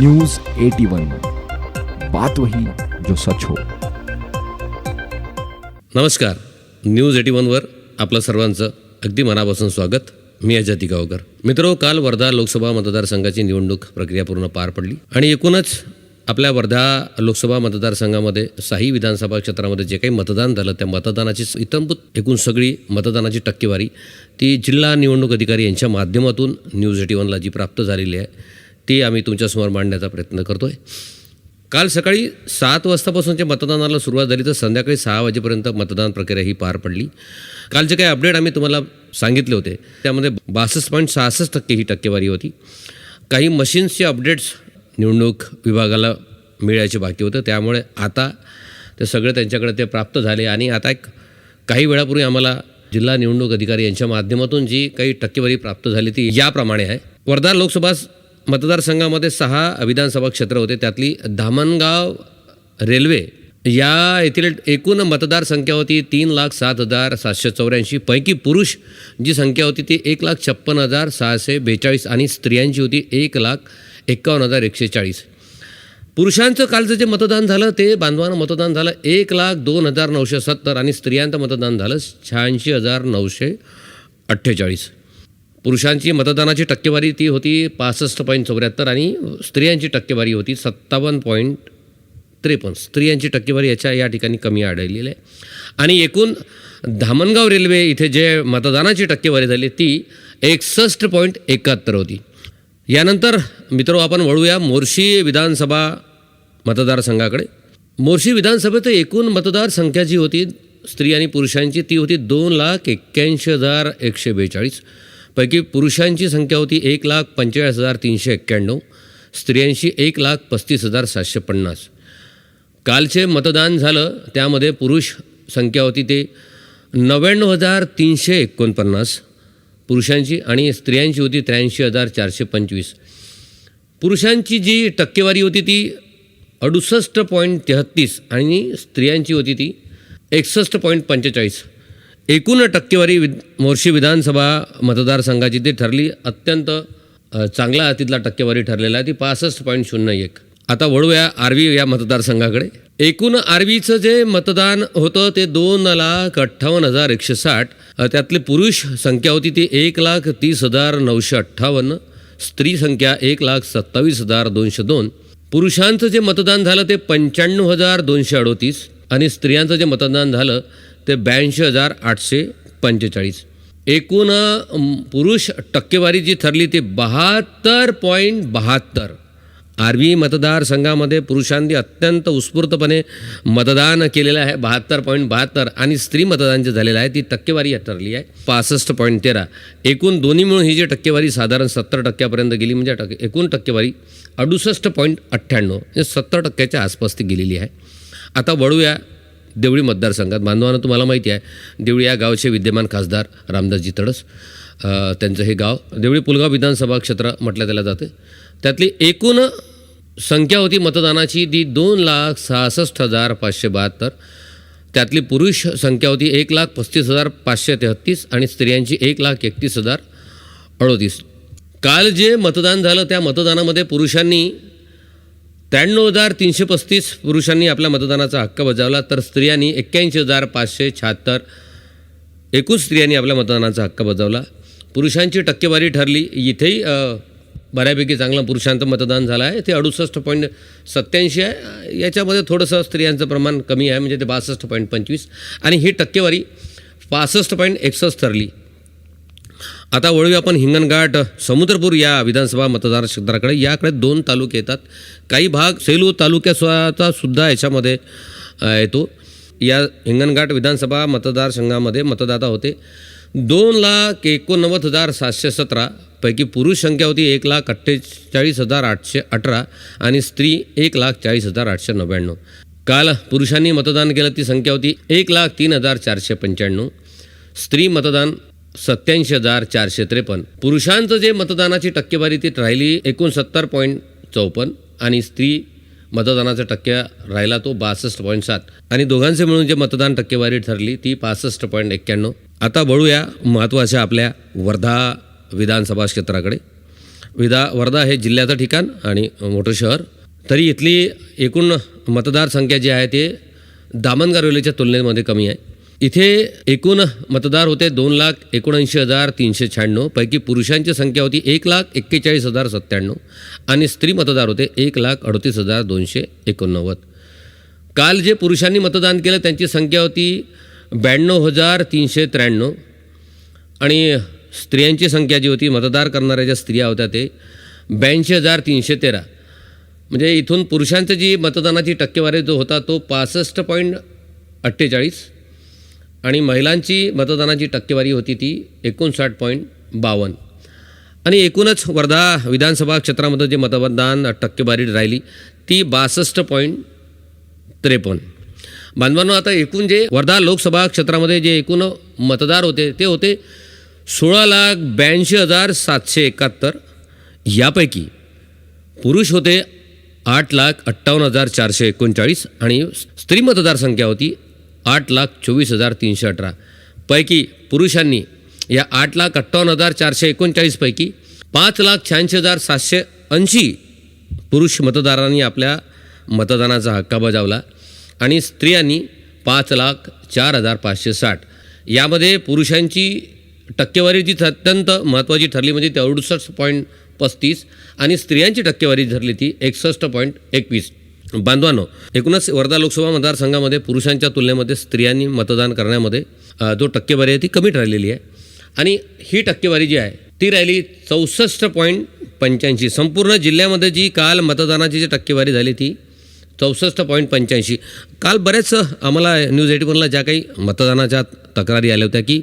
News eighty one. बात वही जो सच हो. नमस्कार. न्यूज एटी वनवर आपलं सर्वांचं अगदी मनापासून स्वागत. मी अजय तिगावकर मित्रो काल वर्धा लोकसभा मतदारसंघाची निवडणूक प्रक्रिया पूर्ण पार पडली. आणि एकूणच आपल्या वर्धा लोकसभा मतदारसंघामध्ये साही विधानसभा क्षेत्रामध्ये जे काही मतदान झालं त्या मतदानाची इतंभूत एकूण सगळी मतदानाची टक्केवारी ती जिल्हा निवडणूक अधिकारी यांच्या माध्यमातून न्यूज एटी वनला जी प्राप्त झालेली आहे ती आम्ही तुमच्यासमोर मांडण्याचा प्रयत्न करतो आहे काल सकाळी सात वाजतापासूनच्या मतदानाला सुरुवात झाली तर संध्याकाळी सहा वाजेपर्यंत मतदान प्रक्रिया ही पार पडली. कालचे काही अपडेट आम्ही तुम्हाला सांगितले होते. त्यामध्ये बासष्ट पॉईंट सहासष्ट टक्के ही टक्केवारी होती. काही मशीन्सचे अपडेट्स निवडणूक विभागाला मिळायचे बाकी होतं. त्यामुळे आता ते सगळे त्यांच्याकडे ते प्राप्त झाले आणि आता एक काही वेळापूर्वी आम्हाला जिल्हा निवडणूक अधिकारी यांच्या माध्यमातून जी काही टक्केवारी प्राप्त झाली ती याप्रमाणे आहे. वर्धा लोकसभा मतदारसंघामध्ये सहा विधानसभा क्षेत्र होते. त्यातली धामणगाव रेल्वे या येथील एकूण मतदारसंख्या होती तीन लाख सात हजार सातशे चौऱ्याऐंशी. पैकी पुरुष जी संख्या होती ती एक लाख छप्पन हजार सहाशे बेचाळीस आणि स्त्रियांची होती एक लाख एकावन्न हजार एकशे चाळीस. पुरुषांचं कालचं जे मतदान झालं ते बांधवानं मतदान झालं एक लाख दोन हजार नऊशे सत्तर आणि स्त्रियांचं मतदान झालं शहाऐंशी हजार नऊशे अठ्ठेचाळीस. पुरुषांची मतदानाची टक्केवारी ती होती पासष्ट पॉईंट चौऱ्याहत्तर आणि स्त्रियांची टक्केवारी होती सत्तावन्न पॉईंट त्रेपन्न. स्त्रियांची टक्केवारी याच्या या ठिकाणी कमी आढळलेली आहे. आणि एकूण धामणगाव रेल्वे इथे जे मतदानाची टक्केवारी झाली ती एकसष्ट पॉईंट एकाहत्तर होती. यानंतर मित्र आपण वळूया मोर्शी विधानसभा मतदारसंघाकडे. मोर्शी विधानसभेत एकूण मतदार संख्या जी होती स्त्री आणि पुरुषांची ती होती दोन लाख एक्क्याऐंशी हजार एकशे बेचाळीस. पैकी पुरुषांची संख्या होती एक लाख पंचेचाळीस हजार तीनशे एक्क्याण्णव स्त्रियांची एक लाख पस्तीस हजार सातशे पन्नास. कालचे मतदान झालं त्यामध्ये पुरुष संख्या होती ते नव्याण्णव हजार तीनशे एकोणपन्नास पुरुषांची आणि स्त्रियांची होती त्र्याऐंशी हजार चारशे पंचवीस. पुरुषांची जी टक्केवारी होती ती अडुसष्ट पॉईंट तेहत्तीस आणि स्त्रियांची होती ती एकसष्ट पॉईंट पंचेचाळीस. एकूण टक्केवारी विद मोर्शी विधानसभा मतदारसंघाची ती ठरली अत्यंत चांगला तिथला टक्केवारी ठरलेला आहे ती पासष्ट पॉईंट शून्य एक. आता वळूया आर्वी या मतदारसंघाकडे. एकूण आर्वीचं जे मतदान होतं ते दोन लाख अठ्ठावन्न हजार एकशे साठ. त्यातली त्यातले पुरुष संख्या होती ती एक लाख तीस हजार नऊशे अठ्ठावन्न. स्त्री संख्या एक लाख सत्तावीस हजार दोनशे दोन. पुरुषांचं जे मतदान झालं ते पंच्याण्णव हजार दोनशे अडोतीस. आणि स्त्रियांचं जे मतदान झालं ते ब्याऐंशी हजार आठशे पंचेचाळीस. एकूण पुरुष टक्केवारी जी ठरली ती बहात्तर पॉईंट बहात्तर. आर्वी मतदारसंघामध्ये पुरुषांनी अत्यंत उत्स्फूर्तपणे मतदान केलेलं आहे बहात्तर पॉईंट बहात्तर. आणि स्त्री मतदान जे झालेलं आहे ती टक्केवारी ठरली आहे पासष्ट पॉईंट तेरा. एकूण दोन्ही मिळून ही जी टक्केवारी साधारण सत्तर टक्क्यापर्यंत गेली म्हणजे टक्के एकूण टक्केवारी अडुसष्ट पॉईंट अठ्ठ्याण्णव हे सत्तर टक्क्याच्या आसपास ती गेलेली आहे. आता वळूया देवळी मतदारसंघात. बांधवांना तुम्हाला माहिती आहे देवळी या गावचे विद्यमान खासदार रामदासजी तडस त्यांचं हे गाव देवळी पुलगाव विधानसभा क्षेत्र म्हटलं त्याला जाते. त्यातली एकूण संख्या होती मतदानाची ती दोन लाख सहासष्ट हजार पाचशे बहात्तर. त्यातली पुरुष संख्या होती एक लाख पस्तीस हजार पाचशे तेहत्तीस आणि स्त्रियांची एक लाख एकतीस हजार अडोतीस. काल जे मतदान झालं त्या मतदानामध्ये पुरुषांनी त्र्याण्णव हजार तीनशे पस्तीस पुरुषांनी आपल्या मतदानाचा हक्क बजावला तर स्त्रियांनी एक्क्याऐंशी हजार पाचशे शहात्तर एकूण स्त्रियांनी आपल्या मतदानाचा हक्क बजावला. पुरुषांची टक्केवारी ठरली. इथेही बऱ्यापैकी चांगलं पुरुषांचं मतदान झालं आहे. ते अडुसष्ट पॉईंट सत्याऐंशी आहे. याच्यामध्ये थोडंसं स्त्रियांचं प्रमाण कमी आहे म्हणजे ते बासष्ट पॉईंट पंचवीस. आणि ही टक्केवारी पासष्ट पॉईंट एकसष्ट ठरली. आता वळूया आपण हिंगणघाट समुद्रपूर या विधानसभा मतदार क्षेत्राकडे याकडे दोन तालुके येतात. काही भाग सेलू तालुक्याचा सुद्धा याच्यामध्ये येतो. या हिंगणघाट विधानसभा मतदारसंघामध्ये मतदाता होते. दोन लाख एकोणनव्वद हजार सातशे सतरा पैकी पुरुष संख्या होती एक लाख अठ्ठेचाळीस हजार आठशे अठरा आणि स्त्री एक लाख चाळीस हजार आठशे नव्याण्णव. काल पुरुषांनी मतदान केलं ती संख्या होती एक लाख तीन हजार चारशे पंच्याण्णव. स्त्री मतदान सत्याऐंशी हजार चारशे त्रेपन्न. पुरुषांचं जे मतदानाची टक्केवारी ती राहिली एकोणसत्तर पॉईंट चौपन्न आणि स्त्री मतदानाचा टक्के राहिला तो बासष्ट पॉईंट सात. आणि दोघांचे मिळून जे मतदान टक्केवारी ठरली ती पासष्ट पॉईंट एक्क्याण्णव. आता वळूया महत्त्वाच्या आपल्या वर्धा विधानसभा क्षेत्राकडे. विदा वर्धा हे जिल्ह्याचं ठिकाण आणि मोठं शहर. तरी इथली एकूण मतदारसंख्या जी आहे ते दामनगार रेल्वेच्या तुलनेमध्ये कमी आहे. इथे एकूण मतदार होते दोन लाख एकोणऐंशी हजार तीनशे शहाण्णव. पैकी पुरुषांची संख्या होती एक लाख एक्केचाळीस हजार सत्त्याण्णव आणि स्त्री मतदार होते एक लाख अडतीस हजार दोनशे एकोणनव्वद. काल जे पुरुषांनी मतदान केलं त्यांची संख्या होती ब्याण्णव हजार तीनशे त्र्याण्णव आणि स्त्रियांची संख्या जी होती मतदार करणाऱ्या ज्या स्त्रिया होत्या ते ब्याऐंशी हजार तीनशे तेरा. म्हणजे इथून पुरुषांचं जी मतदानाची टक्केवारी जो होता तो पासष्ट पॉईंट अठ्ठेचाळीस आणि महिलांची मतदानाची टक्केवारी होती ती एकोणसाठ पॉईंट बावन्न आणि एकूणच वर्धा विधानसभा क्षेत्रामध्ये जे मतदान टक्केवारी राहिली ती बासष्ट पॉईंट त्रेपन्न. बांधवांनो आता एकूण जे वर्धा लोकसभा क्षेत्रामध्ये जे एकूण मतदार होते ते होते सोळा लाख ब्याऐंशी हजार सातशे एकाहत्तर. यापैकी पुरुष होते आठ लाख अठ्ठावन्न हजार चारशे एकोणचाळीस आणि स्त्री मतदार संख्या होती आठ लाख चोवीस हजार तीनशे अठरा. पैकी पुरुषांनी या आठ लाख अठ्ठावन्न हजार चारशे एकोणचाळीसपैकी पाच लाख शहाऐंशी हजार सातशे ऐंशी पुरुष मतदारांनी आपल्या मतदानाचा हक्का बजावला आणि स्त्रियांनी पाच लाख चार हजार पाचशे साठ. यामध्ये पुरुषांची टक्केवारी जी अत्यंत महत्त्वाची ठरली म्हणजे ती अडुसष्ट पॉईंट पस्तीस आणि स्त्रियांची टक्केवारी ठरली ती एकसष्ट पॉईंट एकवीस. बांधवांनो एकूणच वर्धा लोकसभा मतदारसंघामध्ये पुरुषांच्या तुलनेमध्ये स्त्रियांनी मतदान करण्यामध्ये जो टक्केवारी आहे ती कमी राहिलेली आहे. आणि ही टक्केवारी जी आहे ती राहिली चौसष्ट पॉईंट पंच्याऐंशी. संपूर्ण जिल्ह्यामध्ये जी काल मतदानाची जी टक्केवारी झाली ती चौसष्ट पॉईंट पंच्याऐंशी. काल बऱ्याच आम्हाला न्यूज एटीवनला ज्या काही मतदानाच्या तक्रारी आल्या होत्या की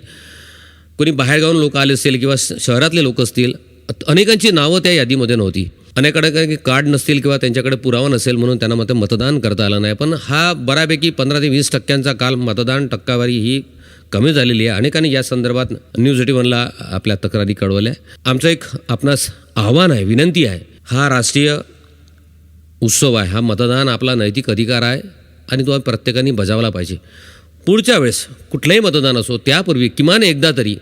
कोणी बाहेरगावून लोक आले असतील किंवा श- शहरातले लोक असतील अनेकांची नावं त्या यादीमध्ये नव्हती. अनेकडे काही कार्ड नसतील किंवा त्यांच्याकडे पुरावा नसेल म्हणून त्यांना मत मतदान करता आलं नाही. पण हा बऱ्यापैकी पंधरा ते वीस टक्क्यांचा काल मतदान टक्कावारी ही कमी झालेली आहे. अनेकांनी या संदर्भात न्यूज एटीवनला आपल्या तक्रारी कळवल्या. आमचं एक आपणास आव्हान आहे विनंती आहे. हा राष्ट्रीय उत्सव आहे. हा मतदान आपला नैतिक अधिकार आहे आणि तो प्रत्येकाने बजावला पाहिजे. पुढच्या वेळेस कुठलंही मतदान असो त्यापूर्वी किमान एकदा तरी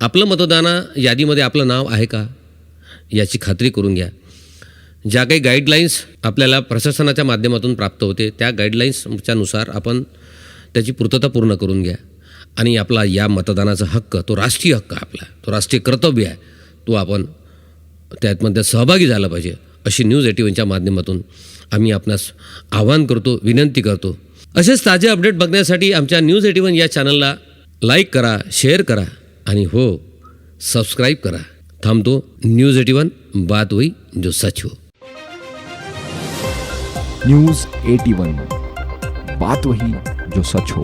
आपलं मतदाना यादीमध्ये आपलं नाव आहे का याची खात्री करून घ्या. ज्या काही गाईडलाईन्स आपल्याला प्रशासनाच्या माध्यमातून प्राप्त होते त्या गाईडलाईन्सच्या नुसार आपण त्याची पूर्तता पूर्ण करून घ्या. आणि आपला या मतदानाचा हक्क तो राष्ट्रीय हक्क आपला तो राष्ट्रीय कर्तव्य आहे तो आपण त्यातमध्ये सहभागी झाला पाहिजे अशी न्यूज एटीव्हनच्या माध्यमातून आम्ही आपणास आवाहन करतो विनंती करतो. असेच ताजे अपडेट बघण्यासाठी आमच्या न्यूज एटीवन या चॅनलला लाईक करा शेअर करा आणि हो सबस्क्राईब करा. थांबतो न्यूज एटीवन बात होई जो सच हो. न्यूज एटी वन बात वही जो सच हो।